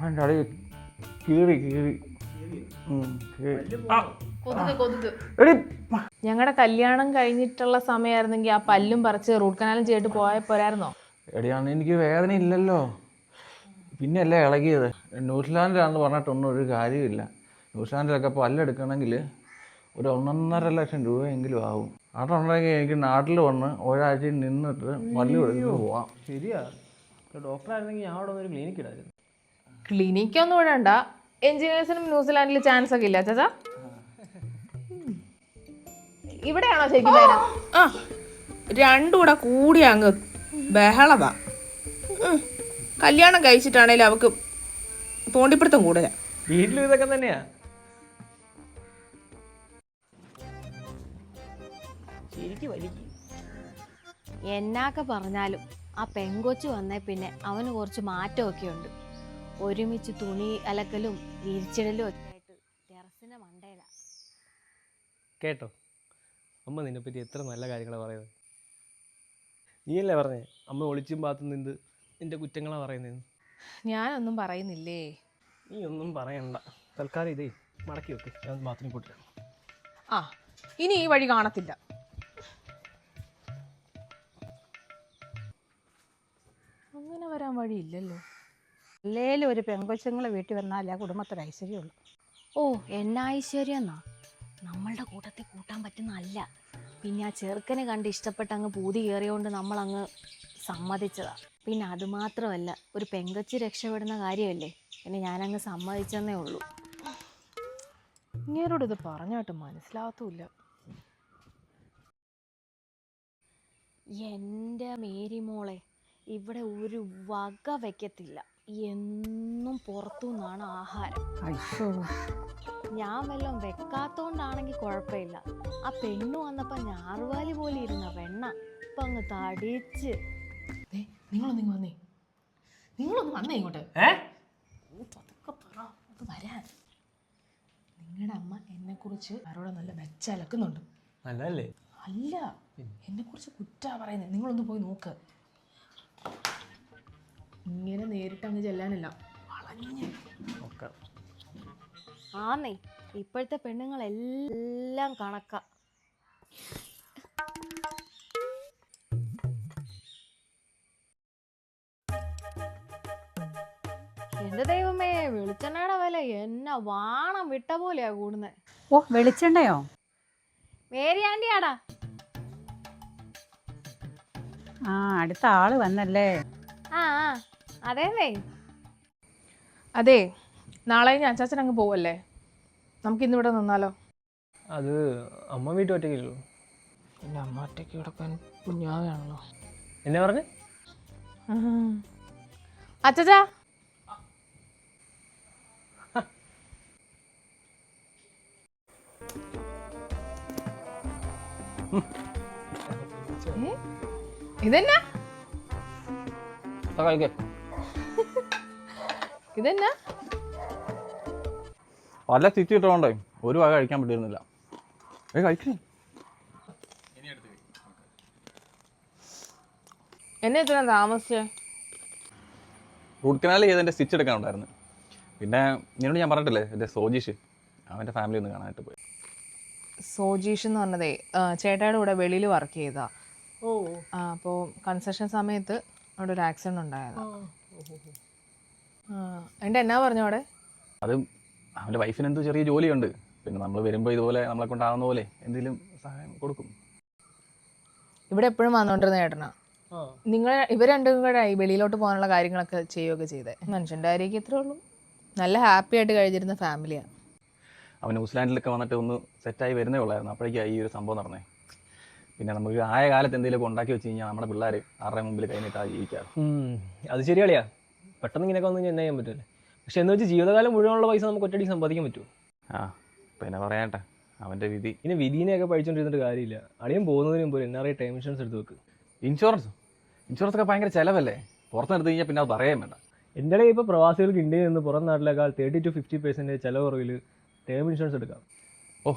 അതിന്റെ അടി കീറി ഞങ്ങളുടെ കല്യാണം കഴിഞ്ഞിട്ടുള്ള സമയമായിരുന്നെങ്കിൽ ആ പല്ലും പറിച്ച് റൂട്ട് കനാലും ചെയ്തിട്ട് പോയ പോരായിരുന്നോ? എടിയാണ് എനിക്ക് വേദന ഇല്ലല്ലോ. പിന്നെ അല്ലേ ഇളകിയത്. ന്യൂസിലാൻഡിലാണെന്ന് പറഞ്ഞിട്ടൊന്നും ഒരു കാര്യമില്ല ന്യൂസിലാൻഡിലൊക്കെ പല്ലെടുക്കണമെങ്കിൽ ഒരു ഒന്നൊന്നര ലക്ഷം രൂപയെങ്കിലും ആവും. അതുണ്ടെങ്കിൽ എനിക്ക് നാട്ടിൽ വന്ന് ഒരാഴ്ച നിന്നിട്ട് പല്ല് എടുത്ത് പോവാം. ശരിയാ. ഡോക്ടറായിരുന്നെങ്കിൽ ഞാൻ അവിടെ ഒരു ക്ലിനിക്ക് ഇടായിരുന്നു. ക്ലിനിക്കൊന്നും വിടണ്ട എഞ്ചിനീയേഴ്സിനും ന്യൂസിലാൻഡിൽ ചാൻസ് ഒക്കെ ഇല്ല ചാച്ചാ ഇവിടെയാണോ ശരിക്കും ആ. രണ്ടും കൂടെ കൂടി അങ്ങ് ബഹളതാ കല്യാണം കഴിച്ചിട്ടാണേലും അവക്ക് തോണ്ടിപ്പിടുത്തം കൂടുതലാ. വീട്ടിലും ഇതൊക്കെ തന്നെയാ. എന്നാക്കെ പറഞ്ഞാലും ആ പെങ്കൊച്ച് വന്നേ പിന്നെ അവന് കുറച്ച് മാറ്റമൊക്കെ ഉണ്ട്. ഒരുമിച്ച് തുണി അലക്കലും വിരിച്ചിടലും ഒക്കെ ആയിട്ട് ടെറസിന്റെ മണ്ടയിലാ കേട്ടോ? അമ്മ നിന്നെപ്പറ്റി എത്ര നല്ല കാര്യങ്ങളാണ് പറയുന്നത്. നീയല്ലേ പറഞ്ഞേ? അമ്മ ഒളിച്ചും പാത്തും നിന്ന് നിന്റെ കുറ്റങ്ങളാണ് പറയുന്നത് ഞാനൊന്നും പറയുന്നില്ലേ? നീ ഒന്നും പറയണ്ട. തൽക്കാലം ഇതേ മടക്കി വെക്ക്. ഞാൻ ബാത്റൂമിൽ പോയിട്ട് വരാം. ആ ഇനി ഈ വഴി കാണത്തില്ല. അങ്ങനെ വരാൻ വഴിയില്ലല്ലോ. അല്ലേലും ഒരു പെങ്കൊച്ചുങ്ങളെ വീട്ടിൽ വന്നാലേ ആ കുടുംബത്തിന് ഐശ്വര്യമുള്ളൂ. ഓ എന്നാ ഐശ്വര്യം എന്നാ നമ്മളുടെ കൂട്ടത്തിൽ കൂട്ടാൻ പറ്റുന്നതല്ല പിന്നെ ആ ചെറുക്കനെ കണ്ട് ഇഷ്ടപ്പെട്ട് അങ്ങ് പൂതി കയറിയോണ്ട് നമ്മൾ അങ്ങ് സമ്മതിച്ചതാ. പിന്നെ അതുമാത്രമല്ല ഒരു പെങ്കൊച്ച് രക്ഷപ്പെടുന്ന കാര്യമല്ലേ? പിന്നെ ഞാനങ്ങ് സമ്മതിച്ചെന്നേ ഉള്ളൂ. ഇങ്ങേരോട് ഇത് പറഞ്ഞാട്ട് മനസ്സിലാവത്തുമില്ല എന്റെ മേരി മോളെ ഇവിടെ ഒരു വക വയ്ക്കത്തില്ല എന്നും പുറത്തു നിന്നാണ് ആഹാരം ഞാൻ വല്ലതും വെക്കാത്തോണ്ടാണെങ്കിൽ കുഴപ്പമില്ല. ആ പെണ്ണു വന്നപ്പോൾ ഞാറുവാലി പോലെ ഇരുന്ന വെണ്ണ ഇപ്പം അങ്ങ് തടിച്ച്. ദേ, നിങ്ങളൊന്നിങ്ങ് വന്നേ. നിങ്ങളൊന്ന് വന്നേ ഇങ്ങോട്ട്. പതുക്കെ പറ അത് വരാൻ. നിങ്ങളുടെ അമ്മ എന്നെക്കുറിച്ച് ആരോടെ നല്ല വെച്ചലക്കുന്നുണ്ട് നല്ലതല്ലേ? അല്ല എന്നെക്കുറിച്ച് കുറ്റാ പറയുന്നത് നിങ്ങളൊന്ന് പോയി നോക്ക്. ഇങ്ങനെ നേരിട്ട് അങ്ങ് ചെല്ലാനല്ല. വളഞ്ഞ്. നോക്കാം ആന്നേ ഇപ്പോഴത്തെ പെണ്ണുങ്ങളെല്ലാം കണക്ക. എന്റെ ദൈവമേ വെളിച്ചെണ്ണയുടെ വില എന്നെ വാണം വിട്ട പോലെയാ കൂടുന്നത് ഓ വെളിച്ചെണ്ണയോ? മേരി ആണ്ടിയാടാ ആ അടുത്ത ആൾ വന്നല്ലേ? ആ ആ. അതേന്നേ അതെ നാളെ ഞാൻ അച്ചാച്ചൻ അങ്ങ് പോവല്ലേ? നമുക്ക് ഇന്നിവിടെ നിന്നാലോ? അത് അമ്മ വീട്ടിൽ ഒറ്റയ്ക്കുള്ളൂ എന്റെ അമ്മ ഒറ്റയ്ക്ക് കിടക്കാൻ കുഞ്ഞാവാണല്ലോ എന്നെ പറഞ്ഞു? അച്ചാച്ചാ? ഇതെന്നാ? കഴിക്കേ. ഇതെന്നാ? പല സ്റ്റിച്ച് ഇട്ടോണ്ടേ ഒരു വക കഴിക്കാൻ പറ്റിയിരുന്നില്ല. ഏ കഴിക്കണേ എന്നെ ഇത്ര താമസിച്ചേ? റൂട്ട് കനാൽ ചെയ്തതിന്റെ സ്റ്റിച്ച് എടുക്കാനുണ്ടായിരുന്നു പിന്നെ നിന്നോട് ഞാൻ പറഞ്ഞിട്ടില്ലേ എന്റെ സോജീഷ് അവന്റെ ഫാമിലി ഒന്ന് കാണാനായിട്ട് പോയി. സോജീഷ് എന്ന് പറഞ്ഞതേ ചേട്ടായുടെ കൂടെ വെളിയിൽ വർക്ക് ചെയ്താ അപ്പോൾ കൺസെഷൻ സമയത്ത് അവിടെ ഒരു ആക്സിഡന്റ് ഉണ്ടായതാ. ആ എന്റെ എന്നാ പറഞ്ഞു അവിടെ? അത് അവന്റെ വൈഫിന് എന്തോ ചെറിയ ജോലിയുണ്ട്. പിന്നെ നമ്മൾ വരുമ്പോൾ ഇതുപോലെ നമ്മളെ കൊണ്ടാവുന്ന പോലെ എന്തെങ്കിലും സഹായം കൊടുക്കും. ഇവിടെ എപ്പോഴും വന്നോണ്ടിരുന്ന ചേട്ടനാ. നിങ്ങൾ ഇവർ രണ്ടും കൂടെ ഈ വെളിയിലോട്ട് പോകാനുള്ള കാര്യങ്ങളൊക്കെ ചെയ്യുകയൊക്കെ ചെയ്തേ. മനുഷ്യന്റെ ആരോഗ്യം ഇത്രേ ഉള്ളൂ. നല്ല ഹാപ്പി ആയിട്ട് കഴിഞ്ഞിരുന്ന ഫാമിലിയാണ് അവൻ ന്യൂസിലാൻഡിലൊക്കെ വന്നിട്ട് ഒന്ന് സെറ്റായി വരുന്നേ ഉള്ളായിരുന്നു. അപ്പോഴേക്കും ഈ ഒരു സംഭവം നടന്നേ. പിന്നെ നമുക്ക് ആയ കാലത്ത് എന്തെങ്കിലും ഉണ്ടാക്കി വെച്ച് കഴിഞ്ഞാൽ നമ്മുടെ പിള്ളേർ ആരുടെ മുമ്പിൽ കഴിഞ്ഞിട്ടാ ജീവിക്കാറ്. അത് ശരിയാളിയാ. പെട്ടെന്ന് ഇങ്ങനെയൊക്കെ വന്നു കഴിഞ്ഞാൽ എന്നാ ചെയ്യാൻ പറ്റുമല്ലേ പക്ഷെ എന്ന് വെച്ച് ജീവിതകാലം മുഴുവനുള്ള പൈസ നമുക്ക് ഒറ്റയടിക്ക് സമ്പാദിക്കാൻ പറ്റുമോ ആ പിന്നെ പറയാട്ടെ. അവന്റെ വിധി. ഇനി വിധീനെയൊക്കെ പഠിച്ചുകൊണ്ടിരുന്നിട്ട് കാര്യമില്ല. അളിയൻ പോകുന്നതിന് മുമ്പ് N R I time insurance എടുത്ത് വെക്ക്. ഇൻഷുറൻസ് ഇൻഷുറൻസ് ഒക്കെ ഭയങ്കര ചിലവല്ലേ? പുറത്തെടുത്ത് കഴിഞ്ഞാൽ പിന്നെ അത് പറയാൻ വേണ്ട. എന്റെ ഇടയിൽ ഇപ്പോൾ പ്രവാസികൾക്ക് ഇന്ത്യയിൽ നിന്ന് പുറം നാട്ടിലേക്കാൾ തേർട്ടി ടു ഫിഫ്റ്റി പെർസെന്റേജ് ചിലവ് കുറവിൽ ടേം ഇൻഷുറൻസ് എടുക്കാം. ഓ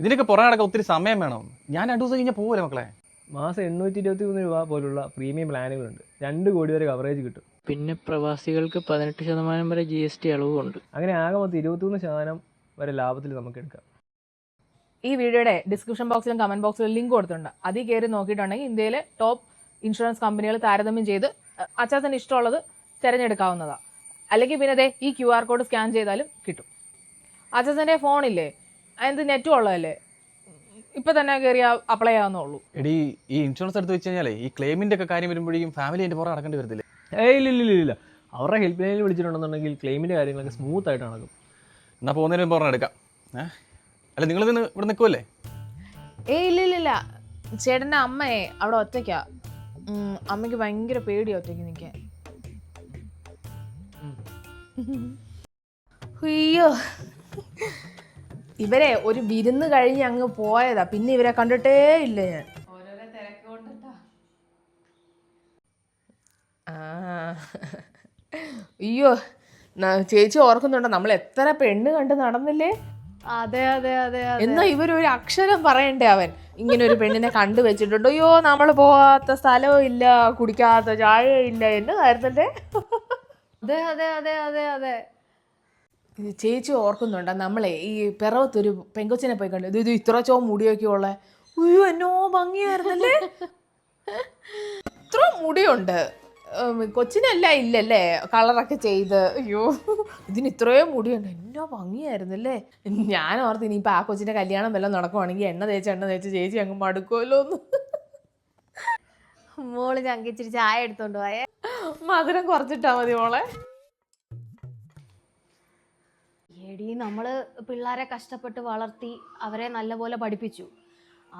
ഇതിനൊക്കെ പുറം നടക്കാൻ ഒത്തിരി സമയം വേണം. ഞാൻ രണ്ട് ദിവസം കഴിഞ്ഞാൽ പോകല്ലേ മക്കളെ? മാസം എണ്ണൂറ്റി ഇരുപത്തി മൂന്ന് രൂപ പോലുള്ള പ്രീമിയം പ്ലാനുകളുണ്ട് രണ്ട് കോടി വരെ കവറേജ് കിട്ടും. പിന്നെ പ്രവാസികൾക്ക് പതിനെട്ട് ശതമാനം വരെ ജി എസ് ടി ഇളവുമുണ്ട് അങ്ങനെ ആകെ മൊത്തം ഇരുപത്തിമൂന്ന് ശതമാനം വരെ ലാഭത്തിൽ നമുക്ക് എടുക്കാം. ഈ വീഡിയോയുടെ ഡിസ്ക്രിപ്ഷൻ ബോക്സിലും കമന്റ് ബോക്സിലും ലിങ്ക് കൊടുത്തിട്ടുണ്ട്. അതിൽ കയറി നോക്കിയിട്ടുണ്ടെങ്കിൽ ഇന്ത്യയിലെ ടോപ്പ് ഇൻഷുറൻസ് കമ്പനികൾ താരതമ്യം ചെയ്ത് അച്ചാത്തന് ഇഷ്ടമുള്ളത് തിരഞ്ഞെടുക്കാവുന്നതാണ് അല്ലെങ്കിൽ പിന്നെ ദേ ഈ ക്യു ആർ കോഡ് സ്കാൻ ചെയ്താലും കിട്ടും. അച്ചാത്തന്റെ ഫോണില്ലേ അതിന് നെറ്റും ഉള്ളതല്ലേ? ഇപ്പം തന്നെ കയറി അപ്ലൈ ആവുന്നുള്ളൂ എടി ഈ ഇൻഷുറൻസ് എടുത്ത് വെച്ച് കഴിഞ്ഞാലേ ഈ ക്ലെയിമിന്റെ ഒക്കെ കാര്യം വരുമ്പോഴേക്കും ഫാമിലി അതിന്റെ പുറകെ നടക്കേണ്ടി വരത്തില്ലേ? ഏയ് ഇല്ല ഇല്ല ഇല്ല ഇല്ല. അവരുടെ ഹെൽപ്പ് ലൈനിൽ വിളിച്ചിട്ടുണ്ടെന്നുണ്ടെങ്കിൽ ക്ലെയിമിന്റെ കാര്യങ്ങളൊക്കെ സ്മൂത്ത് ആയിട്ട് നടക്കും. എന്നാൽ പോകുന്നതിന് മുമ്പ് പറഞ്ഞാൽ എടുക്കാം. ഏഹ് അല്ല നിങ്ങൾ നിന്ന് ഇവിടെ നിൽക്കുമല്ലേ ഏയ് ഇല്ല ഇല്ല ഇല്ല. ചേട്ടന്റെ അമ്മയെ അവിടെ ഒറ്റയ്ക്കാ. ഉം, അമ്മയ്ക്ക് ഭയങ്കര പേടിയാ ഒറ്റയ്ക്ക് നിൽക്കാൻ. അയ്യോ. ഇവരെ ഒരു വിരുന്ന് കഴിഞ്ഞ് അങ്ങ് പോയതാ. പിന്നെ ഇവരെ കണ്ടിട്ടേ ഇല്ല ഞാൻ. അയ്യോ ചേച്ചി ഓർക്കുന്നുണ്ടോ നമ്മൾ എത്ര പെണ്ണ് കണ്ട് നടന്നില്ലേ? അതെ അതെ അതെ എന്നാ ഇവരൊരു അക്ഷരം പറയണ്ടേ അവൻ? ഇങ്ങനെ ഒരു പെണ്ണിനെ കണ്ടു വെച്ചിട്ടുണ്ട്. അയ്യോ നമ്മൾ പോവാത്ത സ്ഥലവും ഇല്ല കുടിക്കാത്ത ചായയും ഇല്ല. എന്നതായിരുന്നല്ലേ അതെ അതെ അതെ അതെ അതെ. ചേച്ചി ഓർക്കുന്നുണ്ടോ നമ്മളെ ഈ പിറവത്തൊരു പെങ്കൊച്ചിനെ പോയി കണ്ടു. ഇത് ഇത് ഇത്ര ചോ മുടിയൊക്കെ ഉള്ള. അയ്യോ എന്നോ ഭംഗിയായിരുന്നല്ലേ? ഇത്ര മുടിയുണ്ട്. കൊച്ചിനല്ല ഇല്ലല്ലേ? കളറൊക്കെ ചെയ്ത്. അയ്യോ ഇതിന് ഇത്രയും മുടിയുണ്ട് എന്നോ ഭംഗിയായിരുന്നല്ലേ? ഞാൻ ഓർത്ത് ഇനിയിപ്പോൾ ആ കൊച്ചിന്റെ കല്യാണം വല്ലതും നടക്കുവാണെങ്കിൽ എണ്ണ തേച്ച് എണ്ണ തേച്ച് ചേച്ചി അങ്ങ് മടുക്കുമല്ലോ എന്ന്. മോൾ ഞങ്ങൾക്ക് ഇച്ചിരി ചായ എടുത്തോണ്ട് പോയേ. മധുരം കുറച്ചിട്ടാ മതി മോളെ. എടി നമ്മൾ പിള്ളേരെ കഷ്ടപ്പെട്ട് വളർത്തി അവരെ നല്ലപോലെ പഠിപ്പിച്ചു.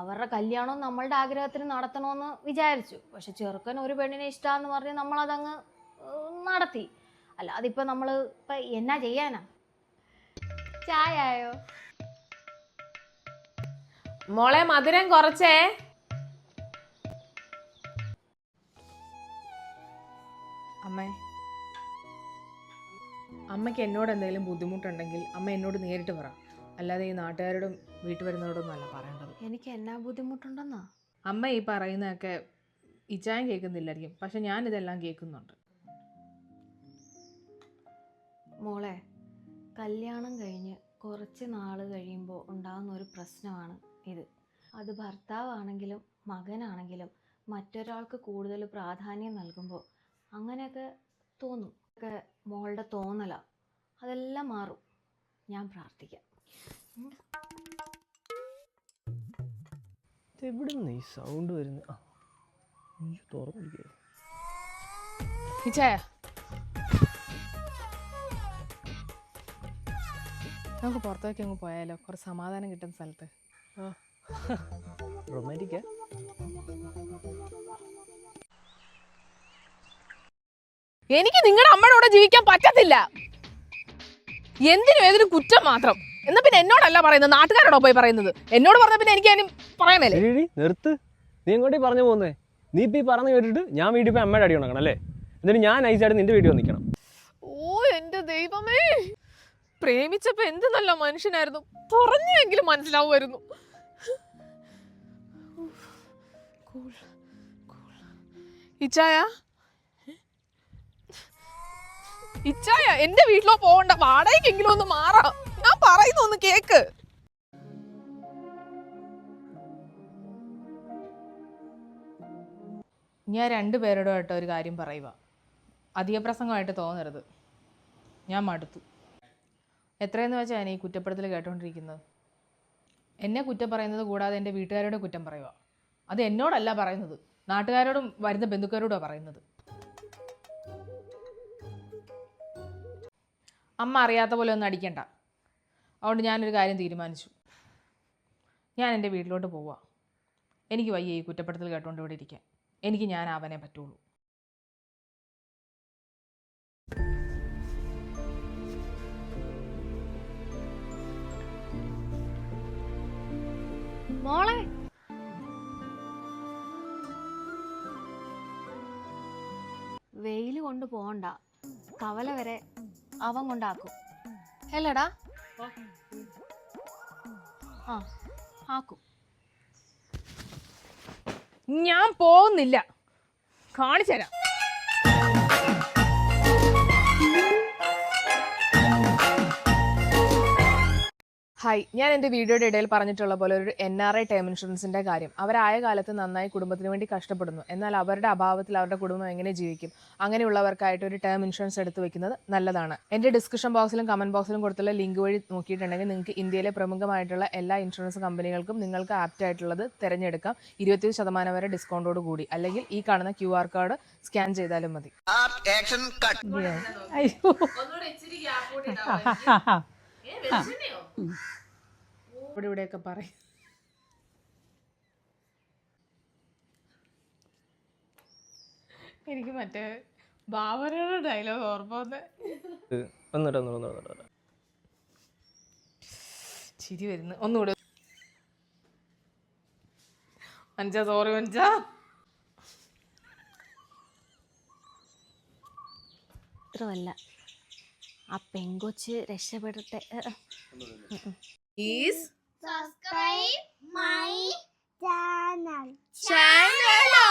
അവരുടെ കല്യാണം നമ്മളുടെ ആഗ്രഹത്തിന് നടത്തണമെന്ന് വിചാരിച്ചു. പക്ഷെ ചെറുക്കൻ ഒരു പെണ്ണിനെ ഇഷ്ടമാന്ന് പറഞ്ഞ് നമ്മളതങ്ങ് നടത്തി. അല്ല അതിപ്പോൾ നമ്മൾ ഇപ്പം എന്നാ ചെയ്യാനാ? ചായ ആയോ മോളെ മധുരം കുറച്ചേ? അമ്മേ അമ്മയ്ക്ക് എന്നോട് എന്തെങ്കിലും ബുദ്ധിമുട്ടുണ്ടെങ്കിൽ അമ്മ എന്നോട് നേരിട്ട് പറ. അല്ലാതെ ഈ നാട്ടുകാരോടും വീട്ടിൽ വരുന്നവരോടൊന്നും അല്ല പറയേണ്ടത്. എനിക്ക് എന്നാ ബുദ്ധിമുട്ടുണ്ടെന്നാ? അമ്മ ഈ പറയുന്നതൊക്കെ ഇച്ചായം കേൾക്കുന്നില്ലായിരിക്കും. പക്ഷെ ഞാൻ ഇതെല്ലാം കേൾക്കുന്നുണ്ട്. മോളെ കല്യാണം കഴിഞ്ഞ് കുറച്ച് നാൾ കഴിയുമ്പോൾ ഉണ്ടാകുന്ന ഒരു പ്രശ്നമാണ് ഇത്. അത് ഭർത്താവാണെങ്കിലും മകനാണെങ്കിലും മറ്റൊരാൾക്ക് കൂടുതൽ പ്രാധാന്യം നൽകുമ്പോൾ അങ്ങനെയൊക്കെ തോന്നും. ഒക്കെ മോളുടെ തോന്നല. അതെല്ലാം മാറും. ഞാൻ പ്രാർത്ഥിക്കാം. എവിടെ നിന്ന് ഈ സൗണ്ട് വരുന്നത് ആ അയ്യോ, തുറന്നിരിക്കുകയായിരുന്നു ഇച്ചായ. നമുക്ക് പുറത്തേക്ക് അങ്ങ് പോയാലോ? കുറച്ച് സമാധാനം കിട്ടുന്ന സ്ഥലത്ത്. റൊമാന്റിക്കാ എനിക്ക് നിങ്ങളുടെ അമ്മയുടെ കൂടെ ജീവിക്കാൻ പറ്റത്തില്ല. എന്തിനും ഏതൊരു കുറ്റം മാത്രം. എന്നാ പിന്നെ എന്നോടല്ല പറയുന്നത്? നാട്ടുകാരോടോ പോയി പറയുന്നത്. എന്നോട് പറഞ്ഞ പിന്നെ എനിക്ക് അതിന് പറയാൻ മേലെ നിർത്ത്. നീ എങ്ങോട്ടേ പറഞ്ഞു പോകുന്നേ നീ ഇപ്പം ഈ പറഞ്ഞു കേട്ടിട്ട് ഞാൻ വീട്ടിൽ പോയി അമ്മയുടെ അടി ഉണക്കണം അല്ലേ? എന്നിട്ട് ഞാൻ നൈസായിട്ട് നിന്റെ വീട്ടിൽ വന്നിക്കണം. ഓ എന്റെ ദൈവമേ. പ്രേമിച്ചപ്പോ എന്ത് നല്ല മനുഷ്യനായിരുന്നു. പറഞ്ഞെങ്കിലും മനസ്സിലാവുമായിരുന്നു. ഇച്ചായ ഇച്ചായ എന്റെ വീട്ടിലോ പോകണ്ട വാടകയ്ക്കെങ്കിലും ഒന്ന് മാറാം. ഞാൻ പറയുന്നു ഒന്ന് കേക്ക്. ഞാൻ രണ്ടുപേരോടായിട്ട് ഒരു കാര്യം പറയുക അധിക പ്രസംഗമായിട്ട് തോന്നരുത്. ഞാൻ മടുത്തു. എത്രയെന്ന് വെച്ചാൽ ഞാൻ ഈ കുറ്റപ്പെടുത്തൽ കേട്ടോണ്ടിരിക്കുന്നത്? എന്നെ കുറ്റം പറയുന്നത് കൂടാതെ എന്റെ വീട്ടുകാരോട് കുറ്റം പറയുക അത് എന്നോടല്ല പറയുന്നത്. നാട്ടുകാരോടും വരുന്ന ബന്ധുക്കാരോടുമാണ് പറയുന്നത്. അമ്മ അറിയാത്ത പോലെ ഒന്നും അടിക്കണ്ട. അതുകൊണ്ട് ഞാനൊരു കാര്യം തീരുമാനിച്ചു. ഞാൻ എന്റെ വീട്ടിലോട്ട് പോവുക എനിക്ക് വയ്യ ഈ കുറ്റപ്പെടുത്തൽ കേട്ടോണ്ട് ഇവിടെ ഇരിക്കാൻ. എനിക്ക് ഞാൻ അവനെ പറ്റുള്ളൂ. മോളെ. വെയിൽ കൊണ്ട് പോകണ്ട കവല വരെ അവൻ കൊണ്ടാക്കും. അല്ലടാ. ആ ആക്കും. ഞാൻ പോകുന്നില്ല. കാണിച്ചു തരാം ഹായ് ഞാൻ എന്റെ വീഡിയോയുടെ ഇടയിൽ പറഞ്ഞിട്ടുള്ള പോലെ ഒരു എൻ ആർ ഐ ടേം ഇൻഷുറൻസിന്റെ കാര്യം. അവരായ കാലത്ത് നന്നായി കുടുംബത്തിന് വേണ്ടി കഷ്ടപ്പെടുന്നു. എന്നാൽ അവരുടെ അഭാവത്തിൽ അവരുടെ കുടുംബം എങ്ങനെ ജീവിക്കും? അങ്ങനെയുള്ളവർക്കായിട്ട് ഒരു ടേം ഇൻഷുറൻസ് എടുത്തു വെക്കുന്നത് നല്ലതാണ്. എന്റെ ഡിസ്ക്രിപ്ഷൻ ബോക്സിലും കമന്റ് ബോക്സിലും കൊടുത്തുള്ള ലിങ്ക് വഴി നോക്കിയിട്ടുണ്ടെങ്കിൽ നിങ്ങൾക്ക് ഇന്ത്യയിലെ പ്രമുഖമായിട്ടുള്ള എല്ലാ ഇൻഷുറൻസ് കമ്പനികൾക്കും നിങ്ങൾക്ക് ആപ്റ്റ് ആയിട്ടുള്ളത് തിരഞ്ഞെടുക്കാം. ഇരുപത്തി ശതമാനം വരെ ഡിസ്കൗണ്ടോട് കൂടി. അല്ലെങ്കിൽ ഈ കാണുന്ന ക്യു ആർ കോഡ് സ്കാൻ ചെയ്താലും മതി. അയ്യോ ഇവിടെ ഇവിടെയൊക്കെ പറയും. എനിക്ക് മറ്റേ ബാബരയുടെ ഡയലോഗ് ഓർമ്മ വന്ന്. ഒന്നുകൂടെ ഒന്നുകൂടെ ചിരി വരുന്നു. ഒന്നുകൂടെ. മഞ്ച സോറി മഞ്ച. മാത്രമല്ല ആ പെങ്കൊച്ച് രക്ഷപ്പെടട്ടെ. Please subscribe my channel ചാനലോ